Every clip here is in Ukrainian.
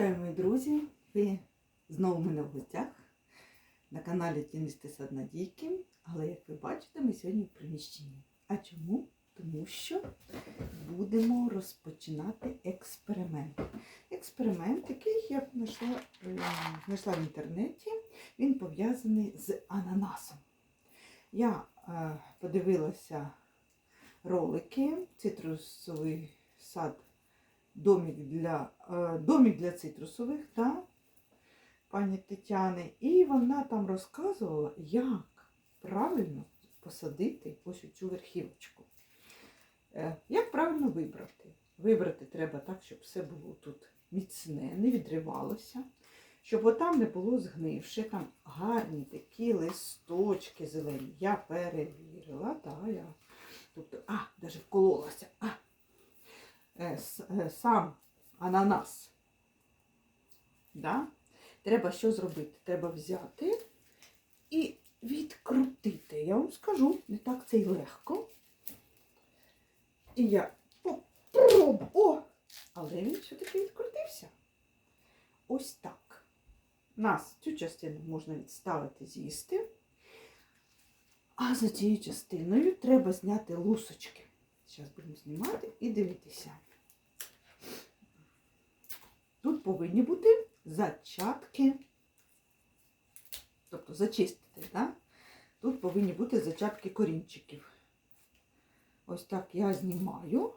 Вітаю, мої друзі! Ви знову мене в гостях на каналі Тінисти Сад Надійки. Але, як ви бачите, ми сьогодні в приміщенні. А чому? Тому що будемо розпочинати експеримент. Експеримент, який я знайшла, е, знайшла в інтернеті, він пов'язаний з ананасом. Я е, подивилася ролики цитрусовий сад домик для, е, домик для цитрусових та пані Тетяни. І вона там розказувала, як правильно посадити ось цю верхівочку. Е, Як правильно вибрати? Вибрати треба так, щоб все було тут міцне, не відривалося, щоб отам не було згнивше, там гарні такі листочки зелені. Я перевірила, так, я. Тобто, а, навіть вкололася. А, сам ананас. Да? Треба що зробити? Треба взяти і відкрутити. Я вам скажу, не так це й легко. І я попробую. О! Але він все-таки відкрутився. Ось так. Нас цю частину можна відставити з'їсти. А за цією частиною треба зняти лусочки. Зараз будемо знімати і дивитися. Тут повинні бути зачатки, тобто зачистити, да? тут повинні бути зачатки корінчиків. Ось так я знімаю.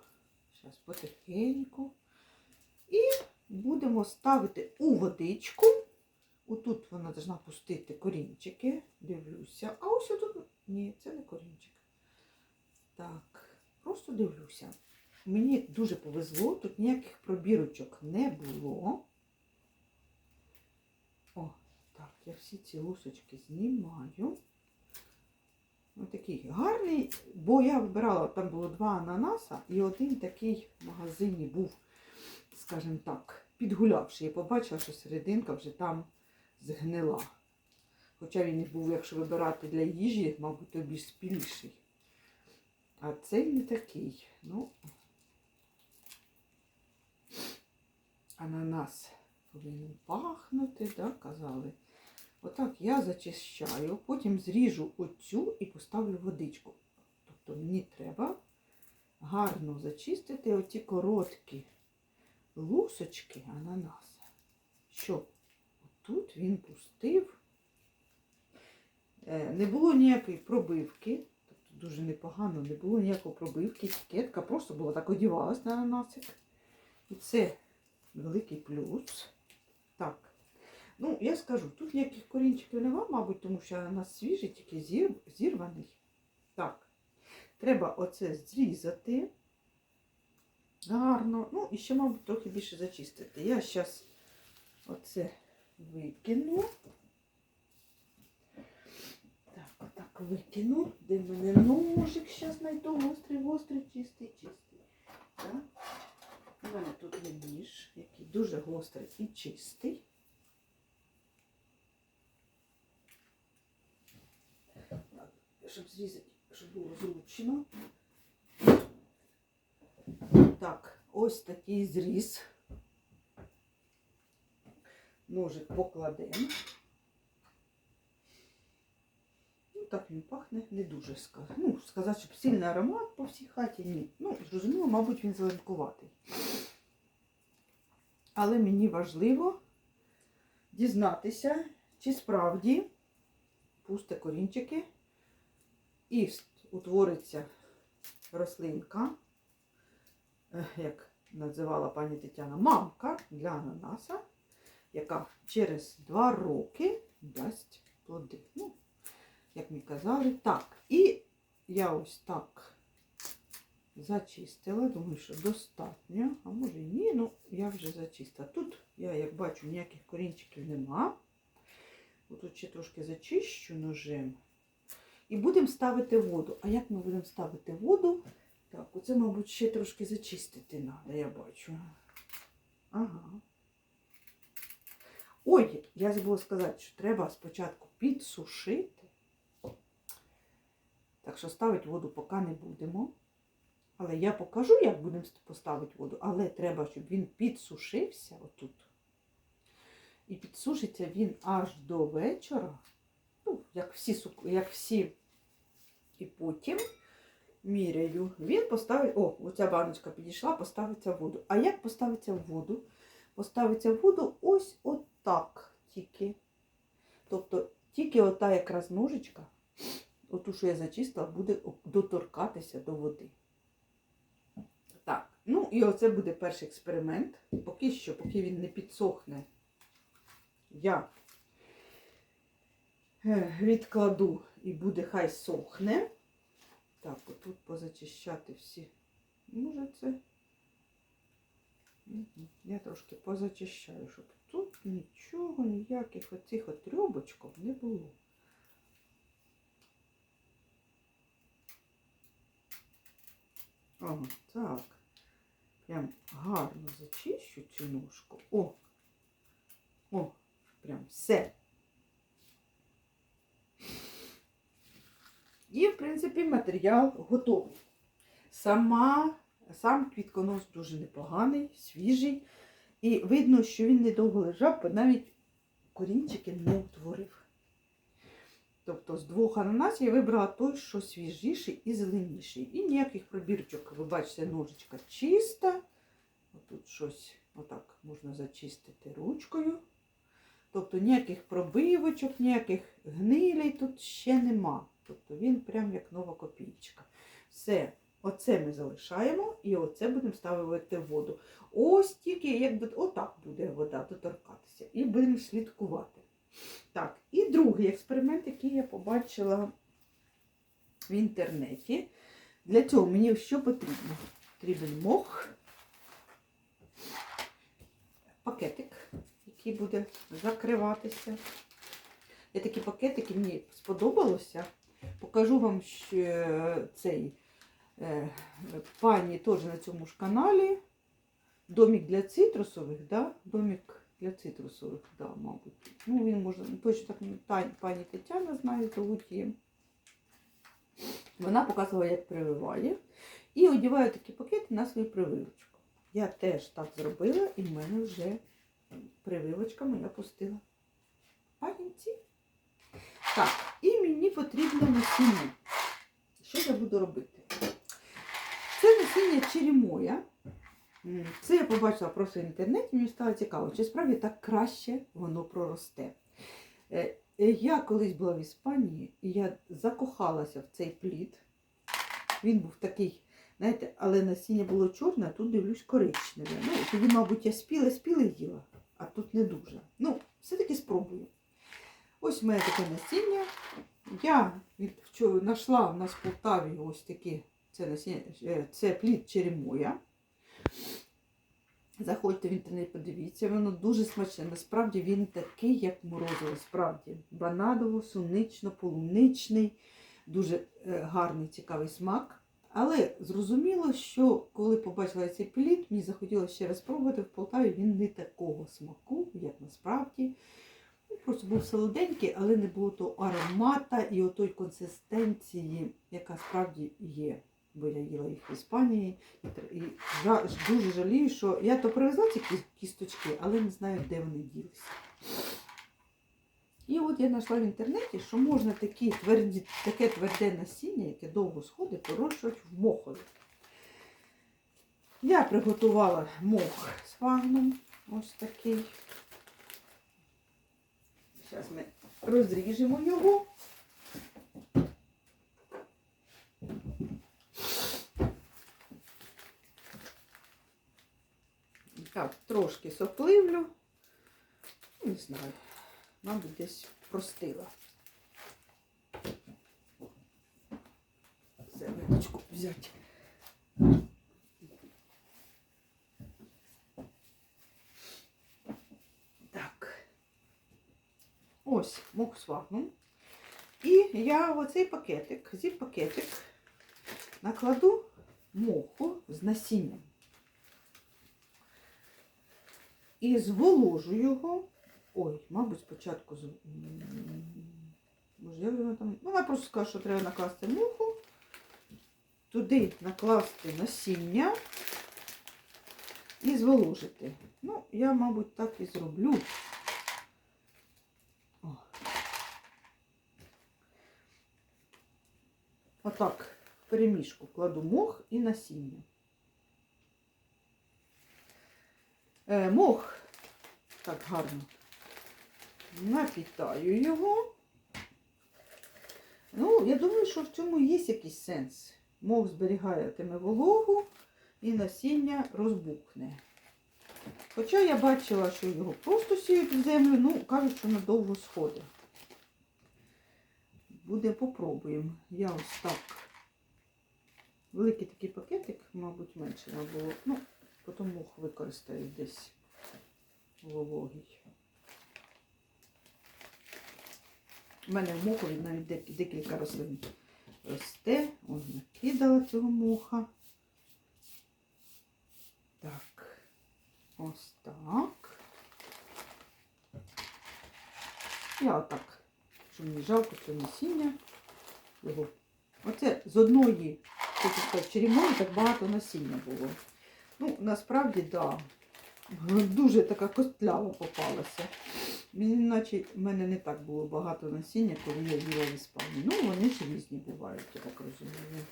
Зараз потихеньку. І будемо ставити у водичку. Отут вона повинна пустити корінчики. Дивлюся. А ось тут. Ні, це не корінчик. Так, просто дивлюся. Мені дуже повезло, тут ніяких пробірочок не було. О, так, я всі ці лусочки знімаю. Ось такий гарний, бо я вибирала, там було два ананаса, і один такий в магазині був, скажімо так, підгулявший. Я побачила, що серединка вже там згнила. Хоча він був, якщо вибирати для їжі, мабуть, то більш спіліший. А цей не такий. Ну, ананас повинен пахнути, да, казали. Отак я зачищаю, потім зріжу оцю і поставлю водичку. Тобто мені треба гарно зачистити оці короткі лусочки ананаса, щоб тут він пустив. Е, Не було ніякої пробивки, тобто дуже непогано, не було ніякої пробивки, етикетка просто була так одівалась на ананасик. І це великий плюс. Так. Ну, я скажу, тут ніяких корінчиків нема, мабуть, тому що ананас свіжий, тільки зір, зірваний. Так. Треба оце зрізати. Гарно. Ну, і ще, мабуть, трохи більше зачистити. Я зараз оце викину. Так, отак викину. Де в мене ножик зараз знайду гострий, гострий, чистий, чистий. Так. Мене тут є ніж, який дуже гострий і чистий. Щоб зрізати, щоб було зручно. Так, ось такий зріз. Ножик покладемо. Ну, так він пахне не дуже сказати. Ну, сказати, щоб сильний аромат по всій хаті, ні. Ну, зрозуміло, мабуть, він зеленкуватий. Але мені важливо дізнатися, чи справді пусте корінчики і утвориться рослинка, е, як називала пані Тетяна, мамка для ананаса, яка через два роки дасть плоди. Ну, як мені казали, так. І я ось так зачистила. Думаю, що достатньо. А може і ні, ну я вже зачистила. Тут, я як бачу, ніяких корінчиків нема. Тут ще трошки зачищу ножем. І будемо ставити воду. А як ми будемо ставити воду? Так, оце, мабуть, ще трошки зачистити треба, я бачу. Ага. Ой, я забула сказати, що треба спочатку підсушити. Так що ставити воду поки не будемо. Але я покажу, як будемо поставити воду. Але треба, щоб він підсушився отут. І підсушиться він аж до вечора. Ну, як всі, як всі. І потім міряю. Він поставить. О, оця баночка підійшла, поставиться в воду. А як поставиться в воду? Поставиться в воду ось отак тільки. Тобто тільки ота якраз ножичка, оту, що я зачистила, буде доторкатися до води. Ну і оце буде перший експеримент. Поки що, поки він не підсохне, я е, відкладу і буде хай сохне. Так, отут позачищати всі. Може це. Я трошки позачищаю, щоб тут нічого, ніяких оцих от рьобочків не було. Ага, так. Прям гарно зачищу цю ножку. О! О, прям все. І, в принципі, матеріал готовий. Сама, сам квітконос дуже непоганий, свіжий. І видно, що він недовго лежав, бо навіть корінчики не утворив. Тобто з двох ананасів я вибрала той, що свіжіший і зеленіший. І ніяких пробірчок, ви бачите, ножичка чиста. Тут щось отак можна зачистити ручкою. Тобто ніяких пробивочок, ніяких гнилей тут ще нема. Тобто він прям як нова копійка. Все, оце ми залишаємо і оце будемо ставити в воду. Ось тільки як до- отак буде вода доторкатися. І будемо слідкувати. Так, і другий експеримент, який я побачила в інтернеті. Для цього мені що потрібно? Потрібен мох, пакетик, який буде закриватися. Я такі пакетики мені сподобалося. Покажу вам ще цей е, пані теж на цьому ж каналі. Домик для цитрусових, да? Домик для цитрусових, да, мабуть. Ну, він може, точно так пані Тетяна знає, зовуть її. Вона показувала, як прививає. І одіваю такі пакети на свою прививочку. Я теж так зробила, і в мене вже прививочка моя пустила. Панінці. Так, і мені потрібно насіння. Що я буду робити? Це насіння черемоя. Це я побачила просто в інтернеті, мені стало цікаво, чи справді так краще воно проросте. Е, е, Я колись була в Іспанії і я закохалася в цей плід. Він був такий, знаєте, але насіння було чорне, а тут дивлюсь коричневе. Ну, тоді, мабуть, я спіла, спіла і їла, а тут не дуже. Ну, все-таки спробую. Ось в мене таке насіння. Я знайшла в нас в Полтаві ось такі, це, е, це плід черемоя. Заходьте в інтернет, подивіться, воно дуже смачне. Насправді він такий, як морозиво, справді. Бананово, сунично, полуничний, дуже е, гарний, цікавий смак. Але зрозуміло, що коли побачила цей плід, мені захотілося ще раз спробувати в Полтаві, він не такого смаку, як насправді. Він просто був солоденький, але не було того аромата і отої консистенції, яка справді є. Бо їх в Іспанії. І дуже жалію, що я то привезла ці кісточки, але не знаю, де вони ділися. І от я знайшла в інтернеті, що можна такі тверді, таке тверде насіння, яке довго сходить, вирощувати в мохові. Я приготувала мох з фагном. Ось такий. Зараз ми розріжемо його. Так, трошки сопливлю. Не знаю. Мабуть, десь простила. Зеленочку взяти. Так. Ось з. І я оцей пакетик, зіп пакетик, накладу моху з насінням. і зволожу його. Ой, мабуть, спочатку. Може, я вона там. Вона просто скаже, що треба накласти муху, туди накласти насіння і зволожити. Ну, я, мабуть, так і зроблю. Отак, в переміжку кладу мох і насіння. Мох так гарно напітаю його. Ну, я думаю, що в цьому є якийсь сенс. Мох зберігатиме вологу і насіння розбухне. Хоча я бачила, що його просто сіють в землю, ну, кажуть, що надовго сходить. Буде, попробуємо. Я ось так. Великий такий пакетик, мабуть, менше було. Ну, потім мох використаю десь вологий. У мене в мохові навіть декілька рослин росте. Ось накидала цього моха. Так. Ось так. Я отак, що мені жалко це насіння. Його. Оце з одної, хочу черемої так багато насіння було. Ну, насправді, так. Да. Дуже така костлява попалася. Мені, наче в мене не так було багато насіння, коли я їла в Іспанії. Ну, вони ж різні бувають, я так розумію.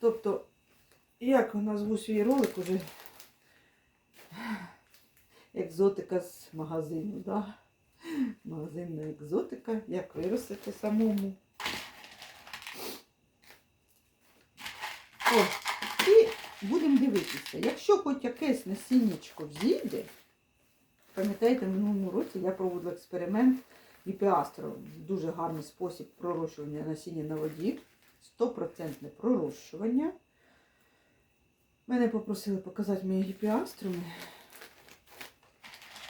Тобто, як назву свій ролик уже екзотика з магазину, да? Магазинна екзотика, як виростити самому. О, і будемо дивитися. Якщо хоч якесь насіннячко взійде, пам'ятаєте, в минулому році я проводила експеримент і. Дуже гарний спосіб пророщування насіння на воді. Стопроцентне пророщування. Мене попросили показати мої гіпіаструми.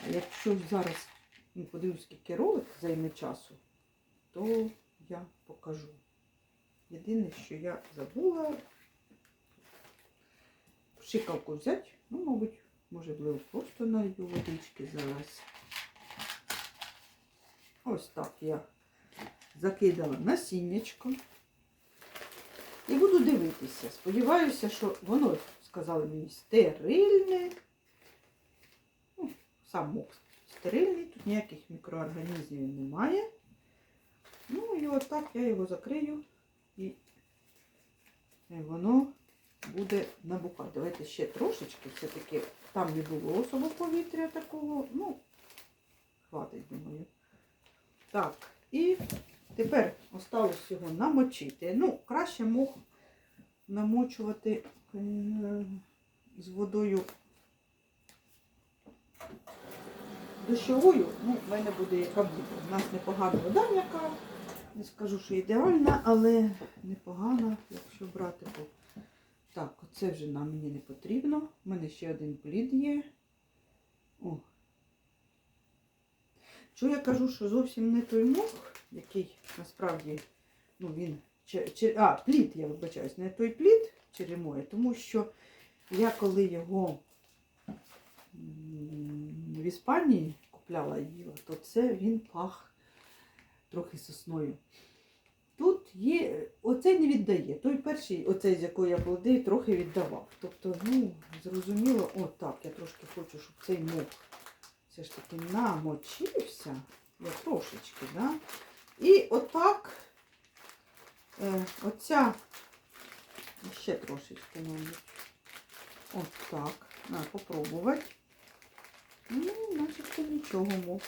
А якщо зараз ну, подивлюсь, скільки ролик займе часу, то я покажу. Єдине, що я забула пшикавку взяти. Ну, мабуть, можливо, просто налью водички зараз. Ось так я закидала насіннячко. І буду дивитися. Сподіваюся, що воно, сказали мені, стерильне. Ну, сам мох стерильний, тут ніяких мікроорганізмів немає. Ну і отак я його закрию і воно буде набухати. Давайте ще трошечки, все-таки там не було особо повітря такого. Ну, хватить, думаю. Так, і тепер осталось його намочити. Ну, краще мох намочувати е, з водою дощовою. Ну, в мене буде яка буде. У нас непогана вода, яка, не скажу, що ідеальна, але непогана, якщо брати по. Так, оце вже нам мені не потрібно. У мене ще один плід є. О. Що я кажу, що зовсім не той мох, який насправді, ну він, че, че, а, плід, я вибачаюсь, не той плід черемоє, тому що я коли його в Іспанії купляла і їла, то це він пах трохи сосною. Тут є, оцей не віддає. Той перший, оцей, з якого я плодив, трохи віддавав. Тобто, ну, зрозуміло, отак, я трошки хочу, щоб цей мох все ж таки намочився. Я трошечки, да? І отак, е, оця, ще трошечки, мабуть. Отак. На, попробувати. Ну, начебто нічого мох.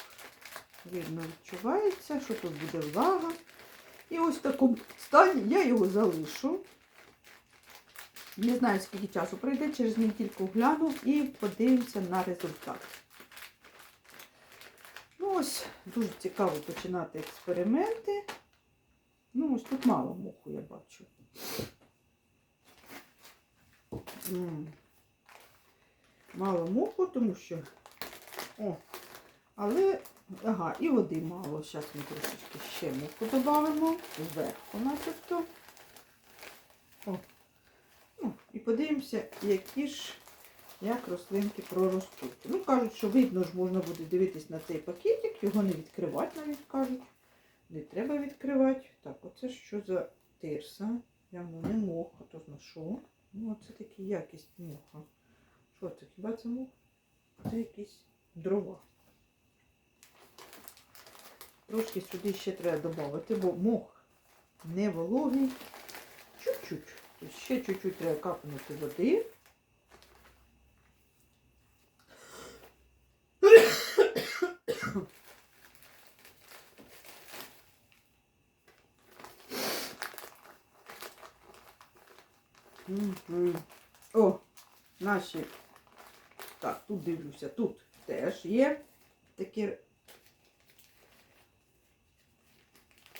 Видно, відчувається, що тут буде влага. І ось в такому стані я його залишу. Не знаю, скільки часу пройде, через недільку гляну і подивимося на результат. Ну ось, дуже цікаво починати експерименти. Ну, ось тут мало муху, я бачу. Мало муху, тому що. О, але Ага, і води мало. Зараз ми трошечки ще муку додамо зверху начебто. О. Ну, і подивимося, які ж, як рослинки проростуть. Ну, кажуть, що видно ж можна буде дивитись на цей пакетик, його не відкривати навіть кажуть. Не треба відкривати. Так, оце що за тирса? Явно не мох, а то на? Ну, оце такі якість моха. Що це? Хіба це мох? Це якісь дрова. Трошки сюди ще треба додати, бо мох не вологий. Чуть-чуть. Ще чуть-чуть треба капнути води. О, наші. Так, тут дивлюся, тут теж є такі.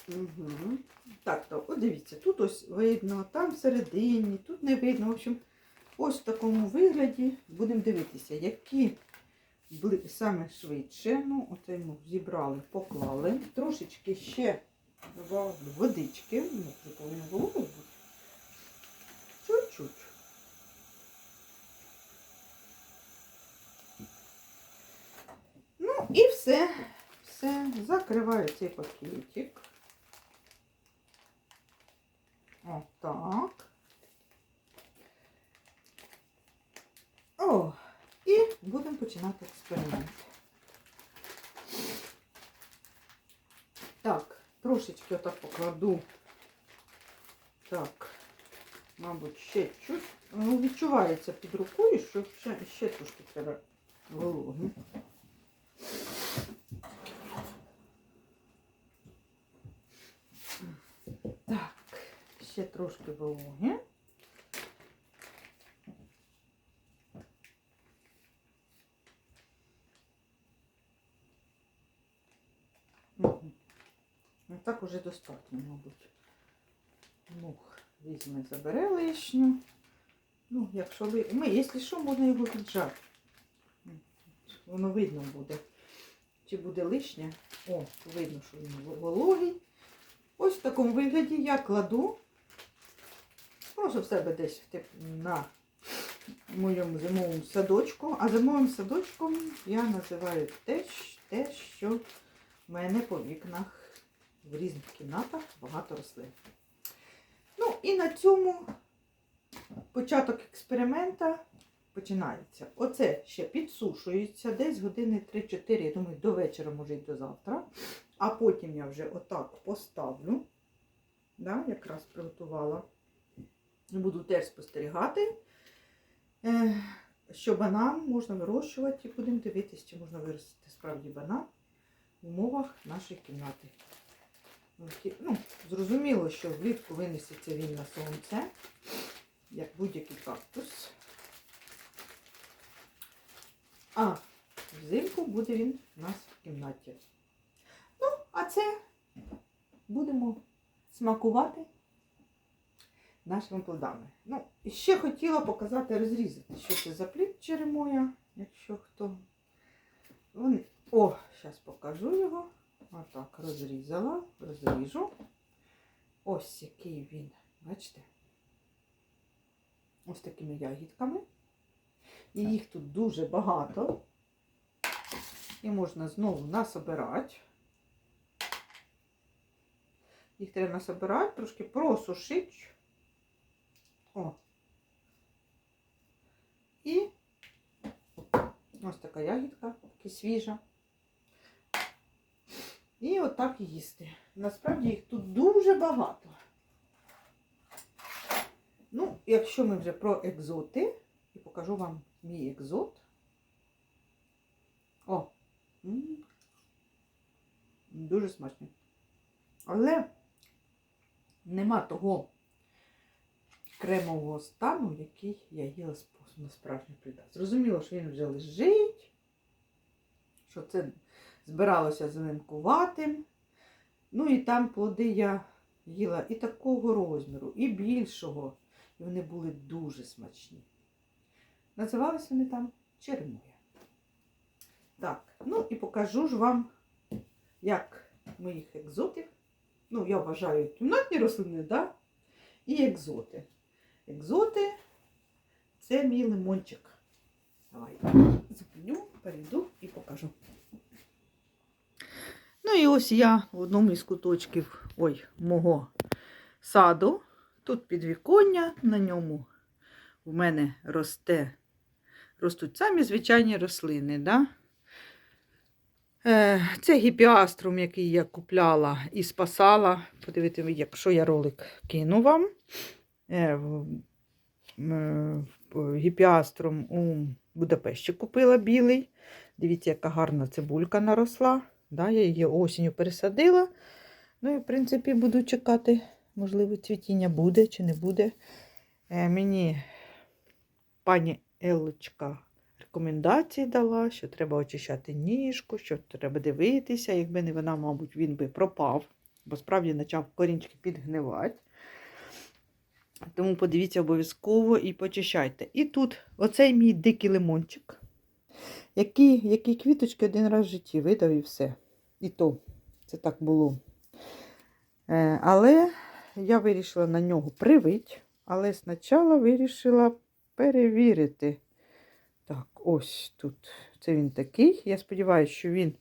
Угу. Так, то, от дивіться, тут ось видно, там всередині, тут не видно. В общем, ось в такому вигляді будемо дивитися, які були саме швидше. Ну, оце ми зібрали, поклали. Трошечки ще водички. Ну, вже повинно було бути. Чуть-чуть. Ну і все. Все. Закриваю цей пакетик. О, так. О, і будемо починати експеримент. Так, трошечки отак покладу. Так, мабуть, ще чуть. Ну, відчувається під рукою, що ще, ще трошки треба вологи. Так, ще трошки вологи. Мгм. Ну так уже достатньо, мабуть. Мух візьме, забере лишню. Ну, якщо ви. Ми, якщо що, можна його віджати. М, Воно видно буде. Чи буде лишнє. О, видно, що він вологий. Ось в такому вигляді я кладу. Просто в себе десь тип, на моєму зимовому садочку. А зимовим садочком я називаю те, те, що в мене по вікнах в різних кімнатах багато рослин. Ну і на цьому початок експеримента починається. Оце ще підсушується десь години 3-4, я думаю, до вечора, може й до завтра. А потім я вже отак поставлю. Да, якраз приготувала. Буду теж спостерігати, е, що банан можна вирощувати і будемо дивитися, чи можна виростити справді банан умовах нашої кімнати. Ну, Ну, зрозуміло, що влітку винесеться він на сонце, як будь-який кактус. А взимку буде він у нас в кімнаті. Ну, а це будемо смакувати нашими плодами. Ну, і ще хотіла показати розрізати, що це за плід черемоя, якщо хто. Вони... О, зараз покажу його. Отак розрізала, розріжу. Ось який він, бачите? Ось такими ягідками. І їх тут дуже багато. І можна знову насобирати. Їх треба насобирати, трошки просушити. О. І ось така ягідка, така свіжа. І отак їсти. Насправді їх тут дуже багато. Ну, якщо ми вже про екзоти, і покажу вам мій екзот. О! Дуже смачний. Але нема того кремового стану, який я їла на справжній придат. Зрозуміло, що він вже лежить, що це збиралося зеленкуватим. Ну і там плоди я їла і такого розміру, і більшого. І вони були дуже смачні. Називалися вони там черемоя. Так, ну і покажу ж вам, як моїх екзотів. Ну, я вважаю кімнатні рослини, да? І екзоти. Екзоти це мій лимончик. Давай, зупиню, перейду і покажу. Ну і ось я в одному із куточків ой, мого саду. Тут підвіконня, на ньому в мене росте, ростуть самі звичайні рослини. Да? Е, Це гіпіаструм, який я купляла і спасала. Подивіться, якщо я ролик кину вам. Е, в- Гіпіаструм у Будапешті купила білий. Дивіться, яка гарна цибулька наросла. Да, я її осінню пересадила. Ну і, в принципі, буду чекати, можливо, цвітіння буде чи не буде. Е, Мені пані Елочка рекомендації дала, що треба очищати ніжку, що треба дивитися. Якби не вона, мабуть, він би пропав, бо справді почав корінчики підгнивати. Тому подивіться обов'язково і почищайте. І тут оцей мій дикий лимончик, який, який квіточки один раз в житті видав і все. І то це так було. Е, але я вирішила на нього привити, але спочатку вирішила перевірити. Так, ось тут. Це він такий. Я сподіваюся, що він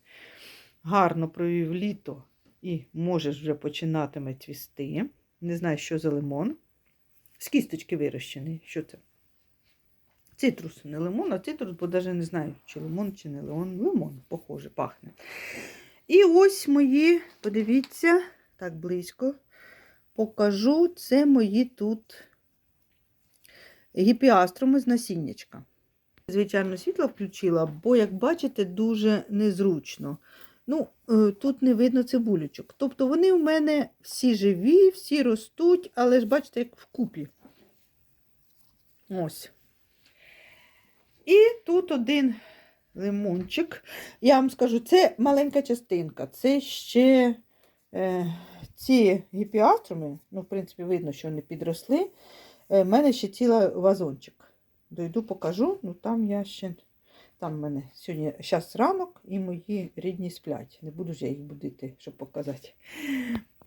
гарно провів літо і може вже починатиме цвісти. Не знаю, що за лимон. З кісточки вирощений. Що це? Цитрус, не лимон, а цитрус, бо навіть не знаю, чи лимон, чи не лимон. Лимон, похоже, пахне. І ось мої, подивіться, так близько, покажу, це мої тут гіпіаструми з насіннячка. Звичайно, світло включила, бо, як бачите, дуже незручно. Ну, е, тут не видно цибулючок. Тобто вони в мене всі живі, всі ростуть, але ж бачите, як вкупі. Ось. І тут один лимончик. Я вам скажу, це маленька частинка. Це ще е, ці гіпіаструми, ну, в принципі, видно, що вони підросли. Е, в мене ще ціла вазончик. Дойду, покажу, ну там я ще. Там в мене сьогодні зараз ранок і мої рідні сплять. Не буду ж я їх будити, щоб показати.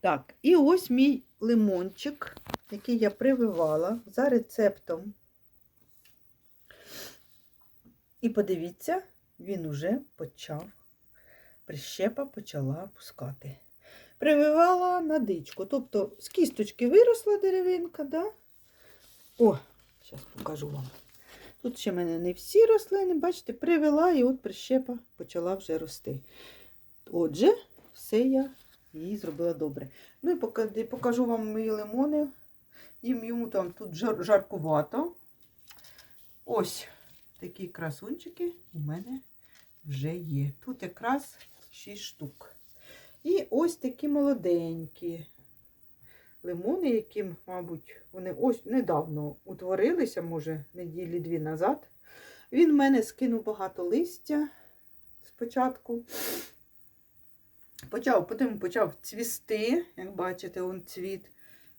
Так, і ось мій лимончик, який я прививала за рецептом. І подивіться, він уже почав, прищепа почала пускати. Прививала на дичку. Тобто з кісточки виросла деревинка, да? О, зараз покажу вам. Тут ще в мене не всі рослини, бачите, привела і от прищепа почала вже рости. Отже, все я їй зробила добре. Ну і покажу вам мої лимони. Їм йому там тут жар, жаркувато. Ось такі красунчики у мене вже є. Тут якраз 6 штук. І ось такі молоденькі лимони, які, мабуть, вони ось недавно утворилися, може, неділі дві назад. Він в мене скинув багато листя спочатку. Почав, потім почав цвісти, як бачите, он цвіт.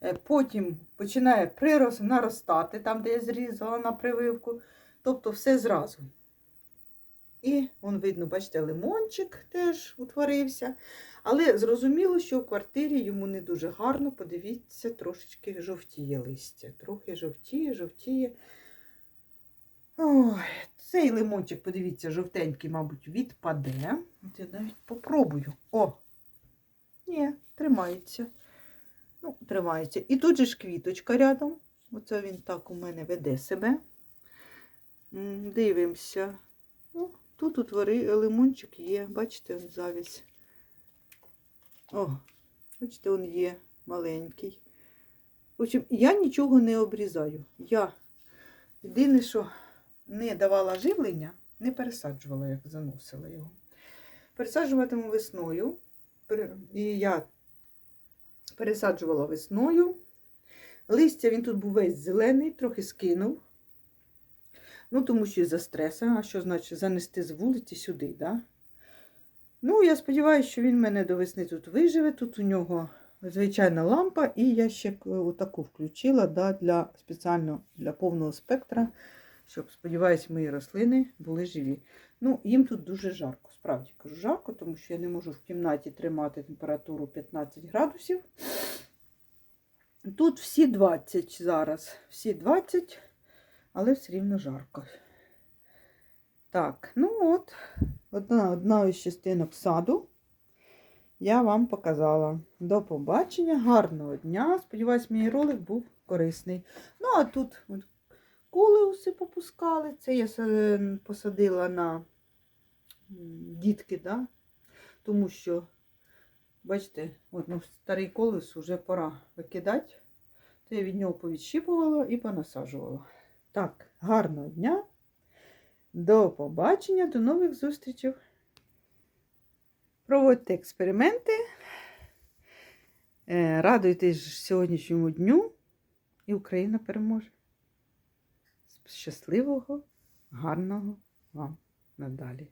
Е, Потім починає прирос, наростати, там, де я зрізала на прививку. Тобто все зразу. І он видно, бачите, лимончик теж утворився. Але зрозуміло, що в квартирі йому не дуже гарно. Подивіться, трошечки жовтіє листя. Трохи жовтіє, жовтіє. Ой, цей лимончик, подивіться, жовтенький, мабуть, відпаде. От я навіть попробую. О! Ні, тримається. Ну, тримається. І тут же ж квіточка рядом. Оце він так у мене веде себе. Дивимося. Ну, тут утвори лимончик є. Бачите, он завість. О, бачите, він є маленький. В общем, я нічого не обрізаю. Я єдине, що не давала живлення, не пересаджувала, як заносила його. Пересаджуватиму весною. І я пересаджувала весною. Листя він тут був весь зелений, трохи скинув. Ну, тому що із-за стресу, а що значить занести з вулиці сюди, да? Ну, я сподіваюся, що він мене до весни тут виживе. Тут у нього звичайна лампа, і я ще отаку включила да, для спеціально для повного спектра, щоб, сподіваюся, мої рослини були живі. Ну, їм тут дуже жарко. Справді кажу, жарко, тому що я не можу в кімнаті тримати температуру 15 градусів. Тут всі 20 зараз, всі 20, але все рівно жарко. Так, ну от, одна, одна із частинок саду я вам показала. До побачення, гарного дня. Сподіваюсь, мій ролик був корисний. Ну, а тут от, колеуси попускали. Це я посадила на дітки, да? тому що, бачите, от, ну, старий колес вже пора викидати. То я від нього повідщіпувала і понасаджувала. Так, гарного дня. До побачення, до нових зустрічей. Проводьте експерименти. Е, Радуйтесь сьогоднішньому дню, і Україна переможе. Щасливого, гарного вам надалі.